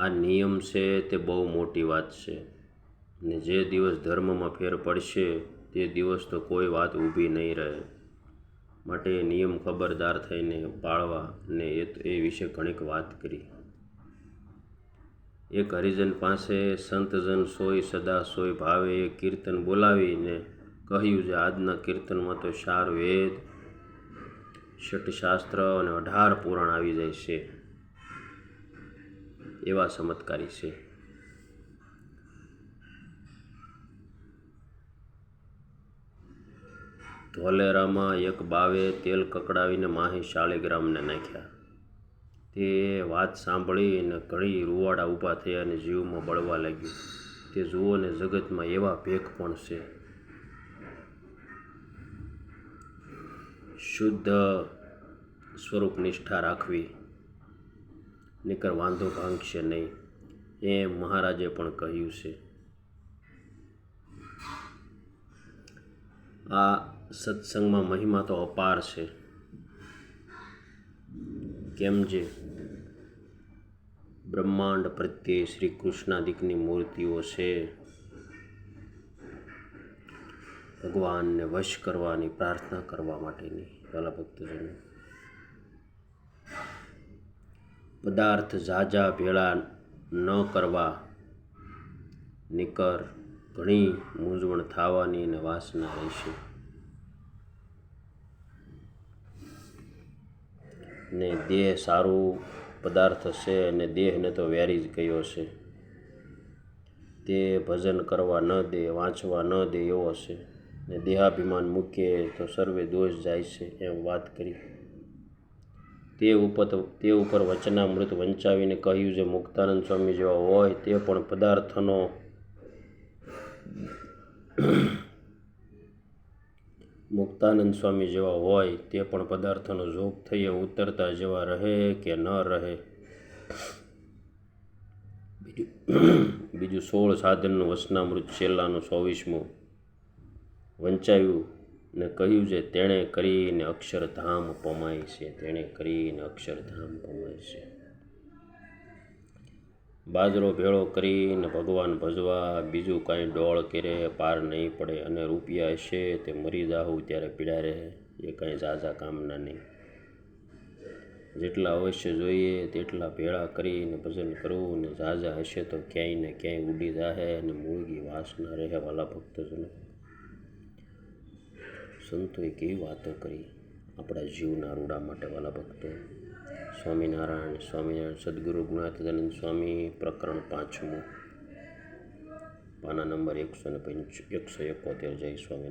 આ નિયમ છે તે બહુ મોટી વાત છે. ને જે દિવસ ધર્મમાં ફેર પડશે, તે દિવસ તો કોઈ વાત ઊભી નહીં રહે. માટે એ નિયમ ખબરદાર થઈને પાળવા ને એ એ વિશે ઘણીક વાત કરી. એક હરિજન પાસે સંતજન સોય સદા સોય ભાવે એ કીર્તન બોલાવીને કહ્યું છે આજના કીર્તનમાં તો ચાર વેદ શાસ્ત્ર અને અઢાર પુરાણ આવી જાય છે. એવા ચમત્કારી છે. ધોલેરામાં એક બાવે તેલ કકડાવીને માહી શાલિગ્રામને નાખ્યા. તે વાત સાંભળીને ઘણી રૂવાડા ઊભા થયા અને જીવમાં બળવા લાગ્યું. તે જુઓ ને જગતમાં એવા ભેખ પણ છે. શુદ્ધ સ્વરૂપ નિષ્ઠા રાખવી. નીકર વાંધો ભાંગશે નહીં. એમ મહારાજે પણ કહ્યું છે. આ સત્સંગમાં મહિમા તો અપાર છે. કેમ જે? બ્રહ્માંડ પ્રત્યે શ્રી કૃષ્ણાદિકની મૂર્તિઓ છે. ભગવાનને વશ કરવાની પ્રાર્થના કરવા માટેની. વાલા ભક્તજનો. પદાર્થ ઝાઝા ભેળા ન કરવા નિકર ઘણી મૂંઝવણ થવાની અને વાસના રહેશે. ને દેહ સારું પદાર્થ છે અને દેહને તો વેરી જ ગયો છે. તે ભજન કરવા ન દે, વાંચવા ન દે એવો છે. ને દેહાભિમાન મૂકીએ તો સર્વે દોષ જાય છે એમ વાત કરી. તે ઉપર તે ઉપર વચનામૃત વંચાવીને કહ્યું, જે મુક્તાનંદ સ્વામી જેવા હોય તે પણ પદાર્થનો મુક્તાનંદ સ્વામી જેવા હોય તે પણ પદાર્થનો જોગ થઈએ, ઉતરતા જેવા રહે કે ન રહે? બીજું સોળ સાધનનું વસનામૃત છેલ્લાનું ચોવીસમું વંચાયું. ને કહ્યું છે, તેણે કરીને અક્ષરધામ પમાય છે, તેણે કરીને અક્ષરધામ પમાય છે. બાજરો ભેળો કરીને ભગવાન ભજવા, બીજું કાંઈ ડોળ કરે, પાર નહીં પડે અને રૂપિયા હશે તે મરી જાહું ત્યારે પીડા રહે, એ કાંઈ ઝાઝા કામના નહીં. જેટલા અવશ્ય જોઈએ તેટલા ભેળા કરીને ભજન કરવું ને ઝાઝા હશે તો ક્યાંય ને ક્યાંય ઉડી જાહે અને મૂળગી વાસના રહે વાલા ભક્તજનો. સંતોએ કેવી વાતો કરી આપણા જીવના રૂડા માટે વાલા ભક્તો? સ્વામિનારાયણ સ્વામિનારાયણ સદગુરુ ગુણાતીતાનંદ સ્વામી, પ્રકરણ પાંચમું. પાના નંબર એકસો ને પંચ, એકસો એકોતેર. જય સ્વામિનારાયણ.